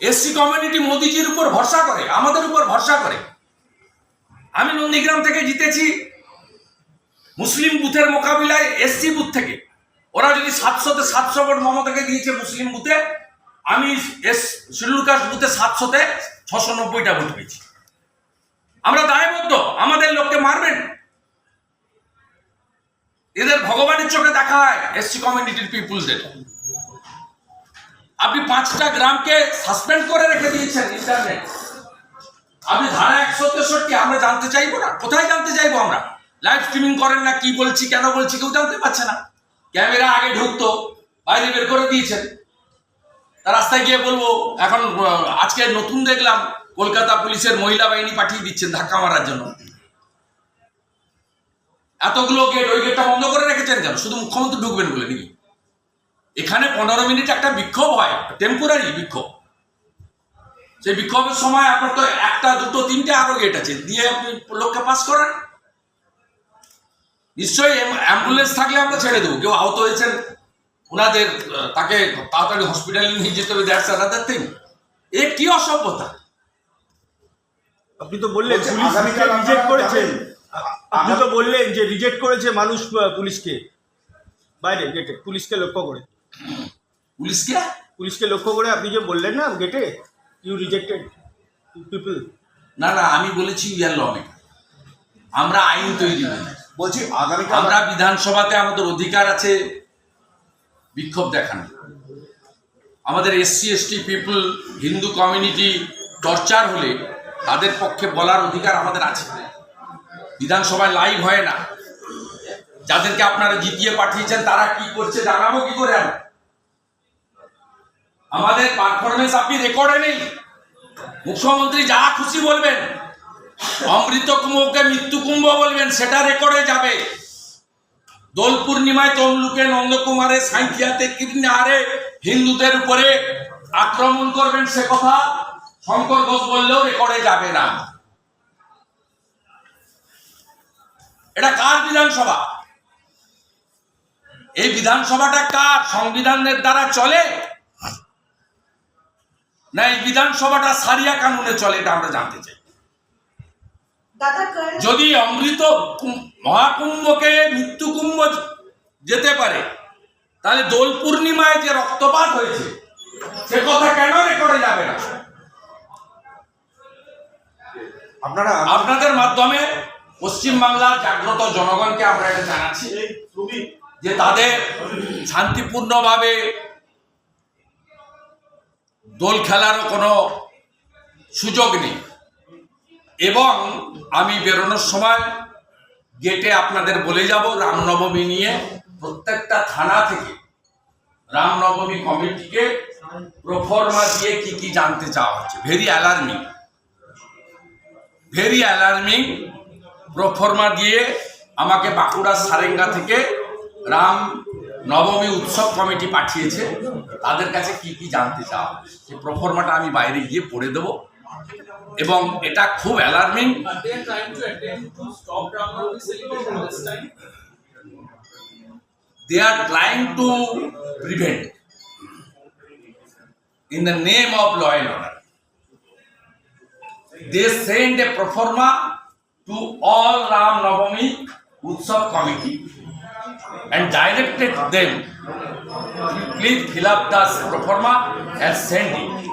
SC community মোদিজির উপর ভরসা করে, আমাদের উপর ভরসা করে। আমি নন্দীগ্রাম থেকে জিতেছি, মুসলিম বুথের মোকাবিলায় এসসি বুথ থেকে। ওরা যদি সাতশোতে সাতশো ভোট মমতাকে দিয়েছে মুসলিম বুথে, আমি এস শিডিউল কাস্ট বুথে সাতশোতে ছশো নব্বইটা ভোট পেয়েছি। আমরা দায়বদ্ধ, আমাদের লোককে মারবেন। এদের ভগবানের চোখে দেখা হয়, এসসি কমিউনিটির পিপুলসদের আপনি পাঁচটা গ্রামকে সাসপেন্ড করে রেখে দিয়েছেন ইন্টারনেট আপনি ধারা একশো তেষট্টি, আমরা জানতে চাইব না। কোথায় জানতে চাইব আমরা? লাইভ স্ট্রিমিং করেন না, কি বলছি, কেন বলছি, কেউ জানতে পারছে না। ক্যামেরা আগে ঢুকতো, বাইরে বের করে দিয়েছেন। রাস্তায় গিয়ে বলব, এখন আজকে নতুন দেখলাম, কলকাতা পুলিশের মহিলা বাহিনী পাঠিয়ে দিচ্ছেন ধাক্কা মারার জন্য। এতগুলো গেট ওই গেটটা বন্ধ করে রেখেছেন কেন? শুধু মুখ্যমন্ত্রী ঢুকবেন বলে নাকি? এখানে পনেরো মিনিট একটা বিক্ষোভ হয় টেম্পোরারি বিক্ষোভ। সেই বিক্ষোভের সময় আপনার তো একটা দুটো তিনটে আরও গেট আছে দিয়ে আপনি লোককে পাস করেন। নিশ্চয়ই অ্যাম্বুলেন্স থাকলে আমরা ছেড়ে দেবো। কেউ আহত হয়েছেন ওনাদের তাকে তাড়াতাড়ি হসপিটালে নিয়ে যেতে হবে দ্যাটস আনাদার থিং এ কি অসভ্যতা? আপনি তো বললেন বলছে পুলিশ আগামীকাল রিজেক্ট করেছেন আপনি তো বললেন যে রিজেক্ট করেছে মানুষ পুলিশকে। বাইরে গেটে পুলিশকে লক্ষ্য করে। পুলিশকে? পুলিশকে লক্ষ্য করে আপনি যে বললেন না গেটে ইউ রিজেক্টেড পিপল না না আমি বলেছি ইয়ার লবে আমরা আইন তৈরি করি। বলছি আগামীকাল আমরা বিধানসভাতে আমাদের অধিকার আছে বিক্ষোভ দেখানো। আমাদের SC ST people Hindu community torture হলে তাদের পক্ষে বলার অধিকার আমাদের আছে। বিধানসভায় লাইভ হয় না। যাদেরকে আপনারা জিতিয়ে পাঠিয়েছেন তারা কি করছে জানাব কি করে আমি? আমাদের পারফরমেন্স আপনি রেকর্ডে নেই। মুখ্যমন্ত্রী যা খুশি বলবেন, অমৃত কুম্ভকে মৃত্যু কুম্ভ বলবেন, সেটা রেকর্ডে যাবে। দোল পূর্ণিমায় তমলুকে নন্দকুমারে সাঁথিয়াতে কিরনারে হিন্দুদের উপরে আক্রমণ করবেন সে কথা শঙ্কর ঘোষ বললেও রেকর্ডে যাবে না। এটা কার বিধানসভা? এই বিধানসভাটা কার? সংবিধানের দ্বারা চলে? না এই বিধানসভাটা সারিয়া কানুনে চলে এটা আমরা জানতে চাই। যদি অমৃত মহাকুম্ভকে মৃত্যু কুম্ভ যেতে পারে তাহলে দোল পূর্ণিমায় যে রক্তপাত হয়েছে সে কথা কেন রেকর্ডে যাবে না? আপনারা আপনাদের মাধ্যমে পশ্চিমবাংলার জাগ্রত জনগণকে আমরা এটা জানাচ্ছি যে তাদের শান্তিপূর্ণভাবে দোল খেলারও কোনো সুযোগ নেই। এবং আমি বেরোনোর সময় গেটে আপনাদের বলে যাব, রামনবমী নিয়ে প্রত্যেকটা থানা থেকে রামনবমী কমিটিকে প্রফর্মা দিয়ে কি কি জানতে চাওয়া হচ্ছে। Very alarming. Very alarming. Proforma দিয়ে আমাকে বাঁকুড়া সারেঙ্গা থেকে রাম নবমী উৎসব কমিটি পাঠিয়েছে। তাদের কাছে কি কি জানতে চাও? যে প্রফর্মাটা আমি বাইরে গিয়ে পড়ে দেব। এবং এটা খুব alarming they are trying to prevent in the name of law they send a proforma to all Ram নবমী উৎসব committee and directed them please fill up the proforma and send it.